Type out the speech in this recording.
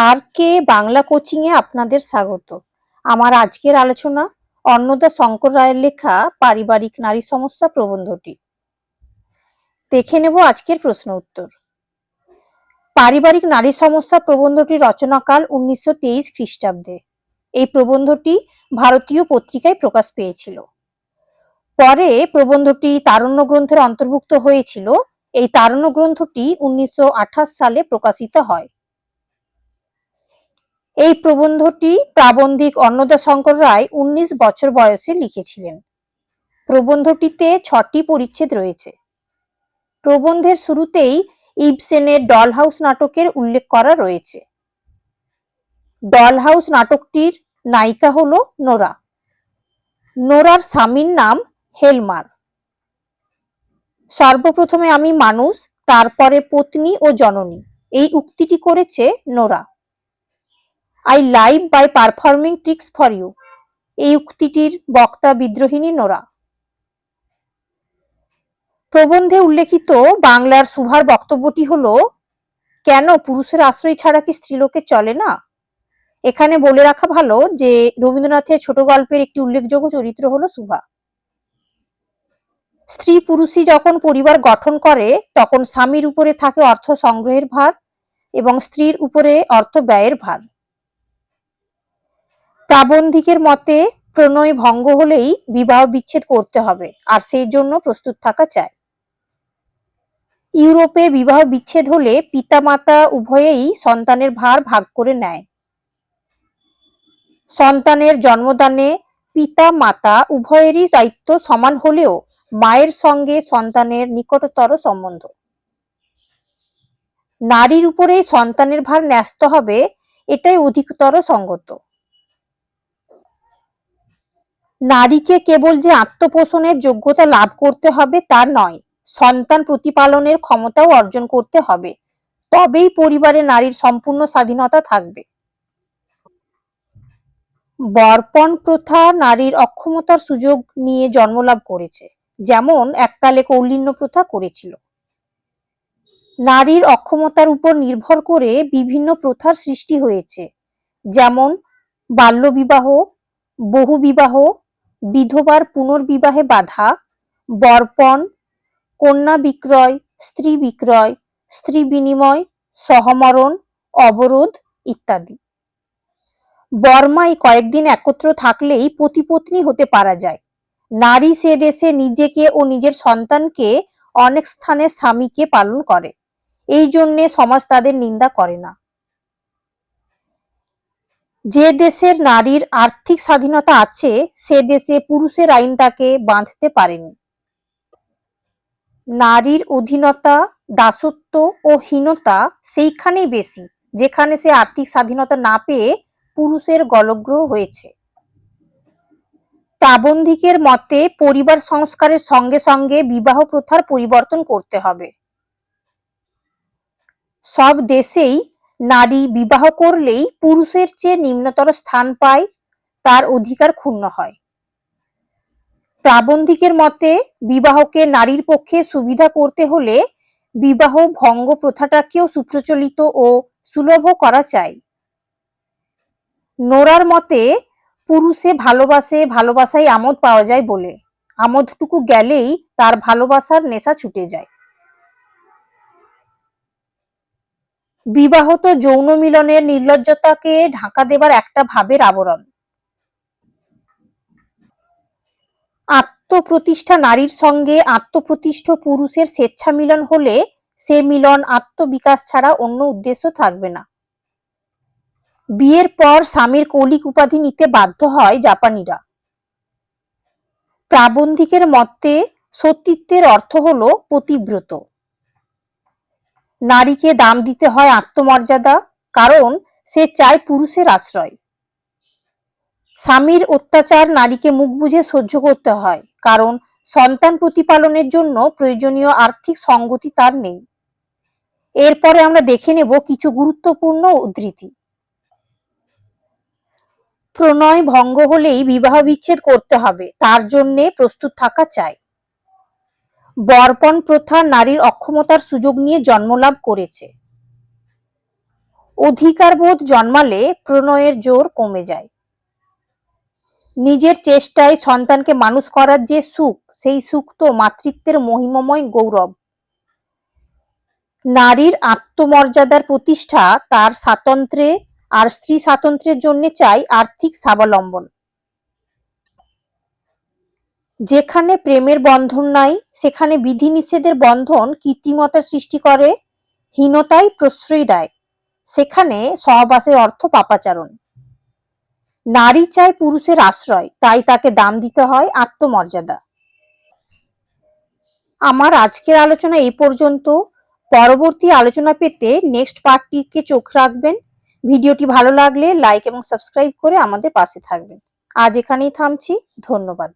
আর কে Bangla coaching এ আপনাদের স্বাগত? আমার আজকের আলোচনা অন্নদা শঙ্কর রায়ের লেখা পারিবারিক নারী সমস্যা প্রবন্ধটি। দেখে নেব আজকের প্রশ্ন উত্তর। পারিবারিক নারী সমস্যা প্রবন্ধটি রচনাকাল উনিশশো তেইশ খ্রিস্টাব্দে। এই প্রবন্ধটি ভারতীয় পত্রিকায় প্রকাশ পেয়েছিল। পরে প্রবন্ধটি তারণ্য গ্রন্থের অন্তর্ভুক্ত হয়েছিল। এই তারণ্য গ্রন্থটি উনিশশো আঠাশ সালে প্রকাশিত হয়। এই প্রবন্ধটি প্রাবন্ধিক অন্নদা শঙ্কর রায় উনিশ বছর বয়সে লিখেছিলেন। প্রবন্ধটিতে ছটি পরিচ্ছেদ রয়েছে। প্রবন্ধের শুরুতেই ইবসেনের ডল হাউস নাটকের উল্লেখ করা রয়েছে। ডল হাউস নাটকটির নায়িকা হল নোরা। নোরার স্বামীর নাম হেলমার। সর্বপ্রথমে আমি মানুষ, তারপরে পত্নী ও জননী। এই উক্তিটি করেছে Nora. I live by performing tricks for you এই উক্তিটির বক্তা বিদ্রোহিনী নোরা। প্রবন্ধে উল্লেখিত বাংলার সুভার বক্তব্যটি হলো, কেন পুরুষের আশ্রয় ছাড়া কি স্ত্রীলোকে চলে না? এখানে বলে রাখা ভালো যে, রবীন্দ্রনাথের ছোট গল্পের একটি উল্লেখযোগ্য চরিত্র হলো সুভা। স্ত্রী পুরুষই যখন পরিবার গঠন করে, তখন স্বামীর উপরে থাকে অর্থ সংগ্রহের ভার এবং স্ত্রীর উপরে অর্থ ব্যয়ের ভার। প্রাবন্ধিকের মতে, প্রণয় ভঙ্গ হলেই বিবাহ বিচ্ছেদ করতে হবে, আর সেই জন্য প্রস্তুত থাকা চাই। ইউরোপে বিবাহ বিচ্ছেদ হলে পিতামাতা উভয়েই সন্তানের ভার ভাগ করে নেয়। সন্তানের জন্মদানে পিতা মাতা উভয়েরই দায়িত্ব সমান হলেও মায়ের সঙ্গে সন্তানের নিকটতর সম্বন্ধ। নারীর উপরে সন্তানের ভার ন্যস্ত হবে, এটাই অধিকতর সঙ্গত। নারীকে কেবল যে আত্মপোষণের যোগ্যতা লাভ করতে হবে তা নয়, সন্তান প্রতিপালনের ক্ষমতাও অর্জন করতে হবে। তবেই পরিবারে নারীর সম্পূর্ণ স্বাধীনতা থাকবে। বর্পণ প্রথা নারীর অক্ষমতার সুযোগ নিয়ে জন্মলাভ করেছে, যেমন এককালে কৌলিন্য প্রথা করেছিল। নারীর অক্ষমতার উপর নির্ভর করে বিভিন্ন প্রথার সৃষ্টি হয়েছে, যেমন বাল্যবিবাহ, বহুবিবাহ বিধবার পুনর্বিবাহে বাধা, বর্পণ, কন্যা বিক্রয়, স্ত্রী বিক্রয়, স্ত্রী বিনিময়, সহমরণ, অবরোধ ইত্যাদি। বর্মায় কয়েকদিন একত্র থাকলেই পতিপত্নী হতে পারা যায়। নারী সে দেশে নিজেকে ও নিজের সন্তানকে অনেক স্থানে স্বামীকে পালন করে। এই জন্যে সমাজ তাদের নিন্দা করে না। যে দেশের নারীর আর্থিক স্বাধীনতা আছে, সে দেশে পুরুষের আইন তাকে বাঁধতে পারেনি। নারীর অধীনতা, দাসত্ব ও হীনতা সেইখানেই বেশি, যেখানে সে আর্থিক স্বাধীনতা না পেয়ে পুরুষের গলগ্রহ হয়েছে। প্রাবন্ধিকের মতে, পরিবার সংস্কারের সঙ্গে সঙ্গে বিবাহ প্রথার পরিবর্তন করতে হবে। সব দেশেই নারী বিবাহ করলেই পুরুষের চেয়ে নিম্নতর স্থান পায়, তার অধিকার ক্ষুণ্ণ হয়। প্রাবন্ধিকের মতে, বিবাহকে নারীর পক্ষে সুবিধা করতে হলে বিবাহ ভঙ্গ প্রথাটাকেও সুপ্রচলিত ও সুলভ করা চাই। নোরার মতে, পুরুষে ভালোবাসে ভালোবাসায় আমোদ পাওয়া যায় বলে। আমোদটুকু গেলেই তার ভালোবাসার নেশা ছুটে যায়। বিবাহ তো যৌন মিলনের নির্লজ্জতাকে ঢাকা দেবার একটা ভাবের আবরণ। আত্মপ্রতিষ্ঠা নারীর সঙ্গে আত্মপ্রতিষ্ঠ পুরুষের স্বেচ্ছা মিলন হলে সে মিলন আত্মবিকাশ ছাড়া অন্য উদ্দেশ্য থাকবে না। বিয়ের পর স্বামীর কৌলিক উপাধি নিতে বাধ্য হয় জাপানিরা। প্রাবন্ধিকের মতে সতীত্বের অর্থ হলো পতিব্রত। নারীকে দাম দিতে হয় আত্মমর্যাদা, কারণ সে চায় পুরুষের আশ্রয়। স্বামীর অত্যাচার নারীকে মুখ বুঝে সহ্য করতে হয়, কারণ সন্তান প্রতিপালনের জন্য প্রয়োজনীয় আর্থিক সঙ্গতি তার নেই। এরপরে আমরা দেখে নেব কিছু গুরুত্বপূর্ণ উদ্ধৃতি। প্রণয় ভঙ্গ হলেই বিবাহ বিচ্ছেদ করতে হবে, তার জন্যে প্রস্তুত থাকা চাই। বর্পণ প্রথা নারীর অক্ষমতার সুযোগ নিয়ে জন্মলাভ করেছে। অধিকারবোধ জন্মালে প্রণয়ের জোর কমে যায়। নিজের চেষ্টায় সন্তানকে মানুষ করার যে সুখ, সেই সুখ তো মাতৃত্বের মহিমময় গৌরব। নারীর আত্মমর্যাদার প্রতিষ্ঠা তার স্বাতন্ত্র্যে আর স্ত্রী স্বাতন্ত্র্যের জন্য চাই আর্থিক স্বাবলম্বন। যেখানে প্রেমের বন্ধন নাই, সেখানে বিধিনিষেধের বন্ধন কৃত্রিমতার সৃষ্টি করে হীনতায় প্রশ্রয় দেয়। সেখানে সহবাসের অর্থ পাপাচারণ। নারী চায় পুরুষের আশ্রয়, তাই তাকে দাম দিতে হয় আত্মমর্যাদা। আমার আজকের আলোচনা এই পর্যন্ত। পরবর্তী আলোচনা পেতে নেক্সট পার্টটিকে চোখ রাখবেন। ভিডিওটি ভালো লাগলে লাইক এবং সাবস্ক্রাইব করে আমাদের পাশে থাকবেন। আজ এখানেই থামছি। ধন্যবাদ।